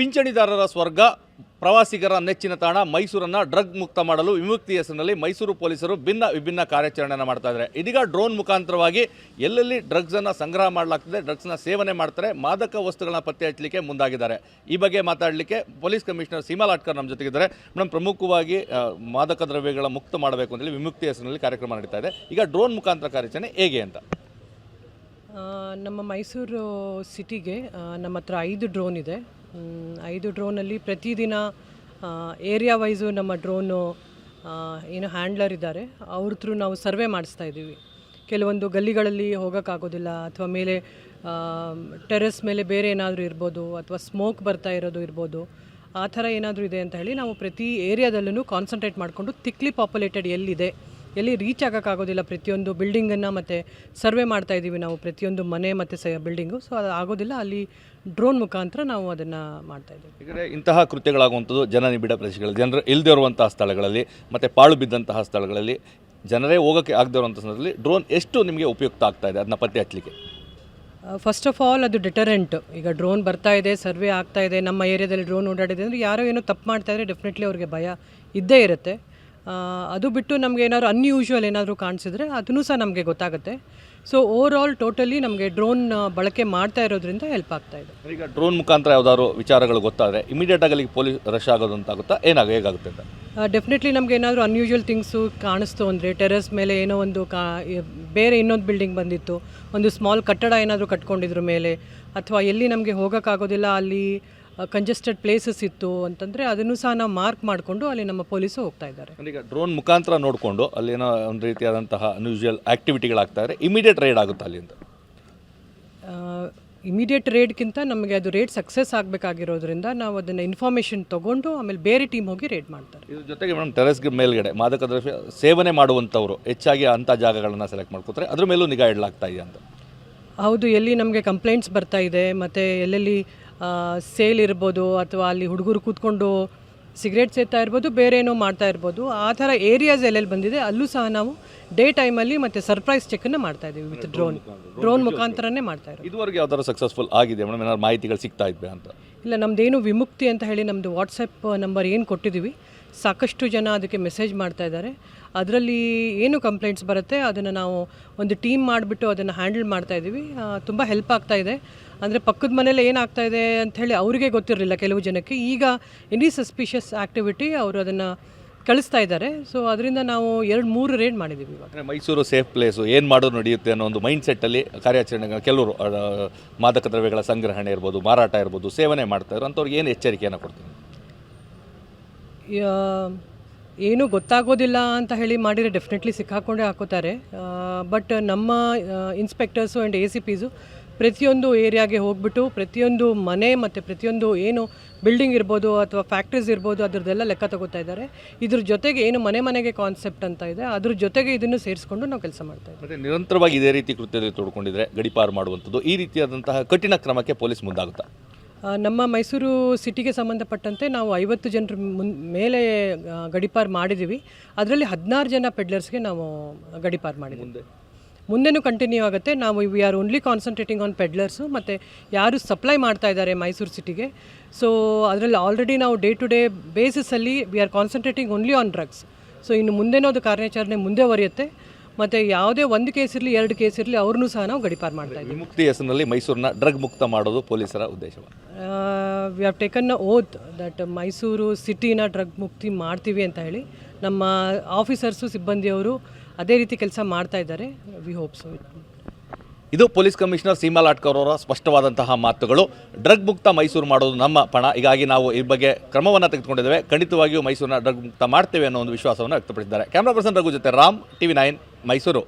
ಪಿಂಚಣಿದಾರರ ಸ್ವರ್ಗ, ಪ್ರವಾಸಿಗರ ನೆಚ್ಚಿನ ತಾಣ, ಮೈಸೂರನ್ನು ಡ್ರಗ್ ಮುಕ್ತ ಮಾಡಲು ವಿಮುಕ್ತಿ ಹೆಸರಿನಲ್ಲಿ ಮೈಸೂರು ಪೊಲೀಸರು ಭಿನ್ನ ವಿಭಿನ್ನ ಕಾರ್ಯಾಚರಣೆಯನ್ನು ಮಾಡ್ತಾ ಇದ್ದಾರೆ. ಇದೀಗ ಡ್ರೋನ್ ಮುಖಾಂತರವಾಗಿ ಎಲ್ಲೆಲ್ಲಿ ಡ್ರಗ್ಸನ್ನು ಸಂಗ್ರಹ ಮಾಡಲಾಗ್ತದೆ ಡ್ರಗ್ಸ್ನ ಸೇವನೆ ಮಾಡ್ತಾರೆ, ಮಾದಕ ವಸ್ತುಗಳನ್ನ ಪತ್ತೆ ಹಚ್ಚಲಿಕ್ಕೆ ಮುಂದಾಗಿದ್ದಾರೆ. ಈ ಬಗ್ಗೆ ಮಾತಾಡಲಿಕ್ಕೆ ಪೊಲೀಸ್ ಕಮಿಷನರ್ ಸೀಮಾ ಲಾಟ್ಕರ್ ನಮ್ಮ ಜೊತೆಗಿದ್ದಾರೆ. ಮೇಡಮ್ ಪ್ರಮುಖವಾಗಿ ಮಾದಕ ದ್ರವ್ಯಗಳ ಮುಕ್ತ ಮಾಡಬೇಕು ಅಂತೇಳಿ ವಿಮುಕ್ತಿ ಹೆಸರಿನಲ್ಲಿ ಕಾರ್ಯಕ್ರಮ ನಡೀತಾ ಇದೆ. ಈಗ ಡ್ರೋನ್ ಮುಖಾಂತರ ಕಾರ್ಯಾಚರಣೆ ಹೇಗೆ ಅಂತ. ನಮ್ಮ ಮೈಸೂರು ಸಿಟಿಗೆ ನಮ್ಮ ಹತ್ರ ಐದು ಡ್ರೋನ್ ಇದೆ. ಐದು ಡ್ರೋನಲ್ಲಿ ಪ್ರತಿದಿನ ಏರಿಯಾ ವೈಸು ನಮ್ಮ ಡ್ರೋನು ಏನು ಹ್ಯಾಂಡ್ಲರ್ ಇದ್ದಾರೆ. ಅವ್ರ ಥ್ರೂ ನಾವು ಸರ್ವೆ ಮಾಡಿಸ್ತಾ ಇದ್ದೀವಿ. ಕೆಲವೊಂದು ಗಲ್ಲಿಗಳಲ್ಲಿ ಹೋಗೋಕ್ಕಾಗೋದಿಲ್ಲ ಅಥವಾ ಮೇಲೆ ಟೆರೆಸ್ ಮೇಲೆ ಬೇರೆ ಏನಾದರೂ ಇರ್ಬೋದು ಅಥವಾ ಸ್ಮೋಕ್ ಬರ್ತಾ ಇರೋದು ಇರ್ಬೋದು. ಆ ಥರ ಏನಾದರೂ ಇದೆ ಅಂತ ಹೇಳಿ ನಾವು ಪ್ರತಿ ಏರಿಯಾದಲ್ಲೂ ಕಾನ್ಸಂಟ್ರೇಟ್ ಮಾಡಿಕೊಂಡು ತಿಕ್ಲಿ ಪಾಪ್ಯುಲೇಟೆಡ್ ಎಲ್ಲಿದೆ ಎಲ್ಲಿ ರೀಚ್ ಆಗೋಕ್ಕಾಗೋದಿಲ್ಲ ಪ್ರತಿಯೊಂದು ಬಿಲ್ಡಿಂಗನ್ನು ಮತ್ತು ಸರ್ವೆ ಮಾಡ್ತಾ ಇದ್ದೀವಿ ನಾವು ಪ್ರತಿಯೊಂದು ಮನೆ ಮತ್ತು ಸ ಬಿಲ್ಡಿಂಗು. ಸೊ ಅದು ಆಗೋದಿಲ್ಲ. ಅಲ್ಲಿ ಡ್ರೋನ್ ಮುಖಾಂತರ ನಾವು ಅದನ್ನು ಮಾಡ್ತಾ ಇದ್ದೀವಿ. ಯಾಕಂದರೆ ಇಂತಹ ಕೃತ್ಯಗಳಾಗುವಂಥದ್ದು ಜನನಿಬಿಡ ಪ್ರದೇಶಗಳಲ್ಲಿ ಜನರು ಇಲ್ಲದೇ ಇರುವಂತಹ ಸ್ಥಳಗಳಲ್ಲಿ ಮತ್ತು ಪಾಳು ಬಿದ್ದಂತಹ ಸ್ಥಳಗಳಲ್ಲಿ ಜನರೇ ಹೋಗೋಕ್ಕೆ ಆಗದೇ ಇರುವಂಥ ಸಂದರ್ಭದಲ್ಲಿ ಡ್ರೋನ್ ಎಷ್ಟು ನಿಮಗೆ ಉಪಯುಕ್ತ ಆಗ್ತಾ ಇದೆ? ಅದನ್ನ ಪತ್ತೆ ಹಚ್ಚಲಿಕ್ಕೆ. ಫಸ್ಟ್ ಆಫ್ ಆಲ್ ಅದು ಡಿಟರೆಂಟ್ ಈಗ ಡ್ರೋನ್ ಬರ್ತಾ ಇದೆ ಸರ್ವೆ ಆಗ್ತಾ ಇದೆ. ನಮ್ಮ ಏರಿಯಾದಲ್ಲಿ ಡ್ರೋನ್ ಓಡಾಡಿದೆ ಅಂದರೆ ಯಾರೋ ಏನೋ ತಪ್ಪು ಮಾಡ್ತಾ ಇದ್ರೆ ಡೆಫಿನೆಟ್ಲಿ ಅವ್ರಿಗೆ ಭಯ ಇದ್ದೇ ಇರುತ್ತೆ. ಅದು ಬಿಟ್ಟು ನಮಗೆ ಏನಾದ್ರು ಅನ್ಯೂಶುವಲ್ ಏನಾದರೂ ಕಾಣಿಸಿದ್ರೆ ಅದನ್ನು ಸಹ ನಮಗೆ ಗೊತ್ತಾಗುತ್ತೆ. ಸೊ ಓವರ್ ಆಲ್ ಟೋಟಲಿ ನಮಗೆ ಡ್ರೋನ್ ಬಳಕೆ ಮಾಡ್ತಾ ಇರೋದ್ರಿಂದ ಹೆಲ್ಪ್ ಆಗ್ತಾ ಇದೆ. ಈಗ ಡ್ರೋನ್ ಮುಖಾಂತರ ಯಾವ್ದಾದ್ರು ವಿಚಾರಗಳು ಗೊತ್ತಾದರೆ ಇಮಿಡಿಯೇಟ್ ಆಗಿ ಪೊಲೀಸ್ ರಶ್ ಆಗೋದು ಅಂತ ಆಗುತ್ತಾ ಏನಾಗ ಹೇಗಾಗುತ್ತೆ ಅಂತ? ಡೆಫಿನೆಟ್ಲಿ ನಮಗೆ ಏನಾದರೂ ಅನ್ಯೂಶುವಲ್ ಥಿಂಗ್ಸು ಕಾಣಿಸ್ತು ಅಂದರೆ ಟೆರೆಸ್ ಮೇಲೆ ಏನೋ ಒಂದು ಕಾ ಬೇರೆ ಇನ್ನೊಂದು ಬಿಲ್ಡಿಂಗ್ ಬಂದಿತ್ತು. ಒಂದು ಸ್ಮಾಲ್ ಕಟ್ಟಡ ಏನಾದರೂ ಕಟ್ಕೊಂಡಿದ್ರ ಮೇಲೆ. ಅಥವಾ ಎಲ್ಲಿ ನಮಗೆ ಹೋಗೋಕ್ಕಾಗೋದಿಲ್ಲ ಅಲ್ಲಿ ಕಂಜೆಸ್ಟೆಡ್ ಪ್ಲೇಸಸ್ ಇತ್ತು ಅಂತಂದರೆ ಅದನ್ನು ಸಹ ನಾವು ಮಾರ್ಕ್ ಮಾಡಿಕೊಂಡು ಅಲ್ಲಿ ನಮ್ಮ ಪೊಲೀಸು ಹೋಗ್ತಾ ಇದ್ದಾರೆ. ಈಗ ಡ್ರೋನ್ ಮುಖಾಂತರ ನೋಡಿಕೊಂಡು ಅಲ್ಲೇನೋ ಒಂದು ರೀತಿಯಾದಂತಹ ಅನ್ಯೂಶುವಲ್ ಆಕ್ಟಿವಿಟಿಗಳಾಗ್ತಾ ಇದ್ರೆ ಇಮಿಡಿಯೇಟ್ ರೈಡ್ ಆಗುತ್ತೆ ಅಲ್ಲಿಂದ? ಅಂತ ಇಮಿಡಿಯೇಟ್ ರೇಡ್ಗಿಂತ ನಮಗೆ ಅದು ರೇಡ್ ಸಕ್ಸಸ್ ಆಗಬೇಕಾಗಿರೋದ್ರಿಂದ ನಾವು ಅದನ್ನು ಇನ್ಫಾರ್ಮೇಷನ್ ತೊಗೊಂಡು ಆಮೇಲೆ ಬೇರೆ ಟೀಮ್ ಹೋಗಿ ರೇಡ್ ಮಾಡ್ತಾರೆ. ಇದ್ರ ಜೊತೆಗೆ ಮೇಡಮ್ ಟೆರೆಸ್ಗೆ ಮೇಲ್ಗಡೆ ಮಾದಕ ದ್ರವ್ಯ ಸೇವನೆ ಮಾಡುವಂಥವ್ರು ಹೆಚ್ಚಾಗಿ ಅಂಥ ಜಾಗಗಳನ್ನು ಸೆಲೆಕ್ಟ್ ಮಾಡ್ಕೋತಾರೆ. ಅದ್ರ ಮೇಲೂ ನಿಗಾ ಇಡಲಾಗ್ತಾ ಇದೆ ಅಂತ? ಹೌದು ಎಲ್ಲಿ ನಮಗೆ ಕಂಪ್ಲೇಂಟ್ಸ್ ಬರ್ತಾ ಇದೆ ಮತ್ತು ಎಲ್ಲೆಲ್ಲಿ ಸೇಲ್ ಇರ್ಬೋದು ಅಥವಾ ಅಲ್ಲಿ ಹುಡುಗರು ಕೂತ್ಕೊಂಡು ಸಿಗರೇಟ್ ಸೇತಾ ಇರ್ಬೋದು ಬೇರೆ ಏನೋ ಮಾಡ್ತಾ ಇರ್ಬೋದು. ಆ ಥರ ಏರಿಯಾಸ್ ಎಲ್ಲೆಲ್ಲಿ ಬಂದಿದೆ ಅಲ್ಲೂ ಸಹ ನಾವು ಡೇ ಟೈಮಲ್ಲಿ ಮತ್ತು ಸರ್ಪ್ರೈಸ್ ಚೆಕ್ಕನ್ನು ಮಾಡ್ತಾ ಇದ್ದೀವಿ ವಿತ್ ಡ್ರೋನ್ ಡ್ರೋನ್ ಮುಖಾಂತರನೇ ಮಾಡ್ತಾ ಇರೋದು. ಇದುವರೆಗೆ ಯಾವ್ದಾದ್ರು ಸಕ್ಸಸ್ಫುಲ್ ಆಗಿದೆ? ಮೇಡಮ್ ಏನಾದ್ರು ಮಾಹಿತಿಗಳು ಸಿಗ್ತಾ ಇದ್ವಿ ಅಂತ? ಇಲ್ಲ ನಮ್ಮದೇನು ವಿಮುಕ್ತಿ ಅಂತ ಹೇಳಿ ನಮ್ಮದು ವಾಟ್ಸಪ್ ನಂಬರ್ ಏನು ಕೊಟ್ಟಿದ್ದೀವಿ. ಸಾಕಷ್ಟು ಜನ ಅದಕ್ಕೆ ಮೆಸೇಜ್ ಮಾಡ್ತಾ ಇದ್ದಾರೆ. ಅದರಲ್ಲಿ ಏನು ಕಂಪ್ಲೇಂಟ್ಸ್ ಬರುತ್ತೆ, ಅದನ್ನು ನಾವು ಒಂದು ಟೀಮ್ ಮಾಡಿಬಿಟ್ಟು ಅದನ್ನು ಹ್ಯಾಂಡಲ್ ಮಾಡ್ತಾ ಇದ್ದೀವಿ. ತುಂಬ ಹೆಲ್ಪ್ ಆಗ್ತಾ ಇದೆ. ಅಂದರೆ ಪಕ್ಕದ ಮನೇಲಿ ಏನಾಗ್ತಾ ಇದೆ ಅಂಥೇಳಿ ಅವರಿಗೆ ಗೊತ್ತಿರಲಿಲ್ಲ ಕೆಲವು ಜನಕ್ಕೆ. ಈಗ ಎನಿ ಸಸ್ಪಿಷಿಯಸ್ ಆ್ಯಕ್ಟಿವಿಟಿ ಅವರು ಅದನ್ನು ಕಳಿಸ್ತಾ ಇದ್ದಾರೆ. ಸೊ ಅದರಿಂದ ನಾವು ಎರಡು ಮೂರು ರೇಡ್ ಮಾಡಿದ್ದೀವಿ ಇವಾಗ. ಮೈಸೂರು ಸೇಫ್ ಪ್ಲೇಸು ಏನು ಮಾಡೋದು ನಡೆಯುತ್ತೆ ಅನ್ನೋ ಒಂದು ಮೈಂಡ್ ಸೆಟ್ಟಲ್ಲಿ ಕಾರ್ಯಾಚರಣೆ ಕೆಲವರು ಮಾದಕ ದ್ರವ್ಯಗಳ ಸಂಗ್ರಹಣೆ ಇರ್ಬೋದು, ಮಾರಾಟ ಇರ್ಬೋದು, ಸೇವನೆ ಮಾಡ್ತಾ ಇರೋ ಅಂಥವ್ರಿಗೆ ಏನು ಎಚ್ಚರಿಕೆಯನ್ನು ಕೊಡ್ತೀನಿ ಯಾ- ಏನೂ ಗೊತ್ತಾಗೋದಿಲ್ಲ ಅಂತ ಹೇಳಿ ಮಾಡಿದರೆ ಡೆಫಿನೆಟ್ಲಿ ಸಿಕ್ಕಾಕೊಂಡೇ ಹಾಕೋತಾರೆ. ಬಟ್ ನಮ್ಮ inspectors and A C Ps ಪ್ರತಿಯೊಂದು ಏರಿಯಾಗೆ ಹೋಗ್ಬಿಟ್ಟು ಪ್ರತಿಯೊಂದು ಮನೆ ಮತ್ತು ಪ್ರತಿಯೊಂದು ಏನು ಬಿಲ್ಡಿಂಗ್ ಇರ್ಬೋದು ಅಥವಾ ಫ್ಯಾಕ್ಟ್ರೀಸ್ ಇರ್ಬೋದು ಅದರದ್ದೆಲ್ಲ ಲೆಕ್ಕ ತಗೋತಾ ಇದ್ದಾರೆ. ಇದ್ರ ಜೊತೆಗೆ ಏನು ಮನೆ ಮನೆಗೆ ಕಾನ್ಸೆಪ್ಟ್ ಅಂತ ಇದೆ, ಅದ್ರ ಜೊತೆಗೆ ಇದನ್ನು ಸೇರಿಸ್ಕೊಂಡು ನಾವು ಕೆಲಸ ಮಾಡ್ತಾ ಇದ್ದೀವಿ. ಮತ್ತು ನಿರಂತರವಾಗಿ ಇದೇ ರೀತಿ ಕೃತ್ಯದಲ್ಲಿ ತೊಡ್ಕೊಂಡಿದ್ರೆ ಗಡಿಪಾರು ಮಾಡುವಂಥದ್ದು ಈ ರೀತಿಯಾದಂತಹ ಕಠಿಣ ಕ್ರಮಕ್ಕೆ ಪೊಲೀಸ್ ಮುಂದಾಗುತ್ತಾ? ನಮ್ಮ ಮೈಸೂರು ಸಿಟಿಗೆ ಸಂಬಂಧಪಟ್ಟಂತೆ ನಾವು ಐವತ್ತು ಜನರ ಮುನ್ ಮೇಲೆ ಗಡಿಪಾರು ಮಾಡಿದ್ದೀವಿ ಅದರಲ್ಲಿ ಹದಿನಾರು ಜನ ಪೆಡ್ಲರ್ಸ್ಗೆ ನಾವು ಗಡಿಪಾರ್ ಮಾಡಿದ್ದೀವಿ ಮುಂದೆನೂ ಕಂಟಿನ್ಯೂ ಆಗುತ್ತೆ. ನಾವು we are only concentrating on peddlers ಮತ್ತು ಯಾರು ಸಪ್ಲೈ ಮಾಡ್ತಾ ಇದ್ದಾರೆ ಮೈಸೂರು ಸಿಟಿಗೆ. ಸೊ ಅದರಲ್ಲಿ ಆಲ್ರೆಡಿ ನಾವು day to day ಬೇಸಿಸಲ್ಲಿ we are concentrating only on drugs so ಇನ್ನು ಮುಂದೇನೋ ಅದು ಕಾರ್ಯಾಚರಣೆ ಮುಂದೆ ವರಿಯುತ್ತೆ ಮತ್ತು ಯಾವುದೇ ಒಂದು ಕೇಸ್ ಇರಲಿ ಎರಡು ಕೇಸ್ ಇರಲಿ ಅವ್ರನ್ನೂ ಸಹ ನಾವು ಗಡಿಪಾರು ಮಾಡ್ತಾ ಇದ್ದೀವಿ. ವಿಮುಕ್ತಿ ಹೆಸರಿನಲ್ಲಿ ಮೈಸೂರನ್ನ ಡ್ರಗ್ ಮುಕ್ತ ಮಾಡೋದು ಪೊಲೀಸರ ಉದ್ದೇಶವ? We have taken a oath that Mysuru ಸಿಟಿನ drug ಮುಕ್ತಿ ಮಾಡ್ತೀವಿ ಅಂತ ಹೇಳಿ ನಮ್ಮ ಆಫೀಸರ್ಸು ಸಿಬ್ಬಂದಿಯವರು ಅದೇ ರೀತಿ ಕೆಲಸ ಮಾಡ್ತಾ ಇದ್ದಾರೆ. ವಿ ಹೋಪ್ ಸೊ ಇದು ಪೊಲೀಸ್ ಕಮಿಷನರ್ ಸೀಮಾ ಲಾಟ್ಕರ್ ಅವರ ಸ್ಪಷ್ಟವಾದಂತಹ ಮಾತುಗಳು. ಡ್ರಗ್ ಮುಕ್ತ ಮೈಸೂರು ಮಾಡೋದು ನಮ್ಮ ಪಣ. ಹೀಗಾಗಿ ನಾವು ಈ ಬಗ್ಗೆ ಕ್ರಮವನ್ನು ತೆಗೆದುಕೊಂಡಿದ್ದೇವೆ. ಖಂಡಿತವಾಗಿಯೂ ಮೈಸೂರನ್ನ ಡ್ರಗ್ ಮುಕ್ತ ಮಾಡ್ತೇವೆ ಅನ್ನೋ ಒಂದು ವಿಶ್ವಾಸವನ್ನು ವ್ಯಕ್ತಪಡಿಸಿದ್ದಾರೆ. ಕ್ಯಾಮ್ರಾ ಪರ್ಸನ್ ರಘು ಜೊತೆ ರಾಮ್, ಟಿವಿ ನೈನ್ ಮೈಸೂರು.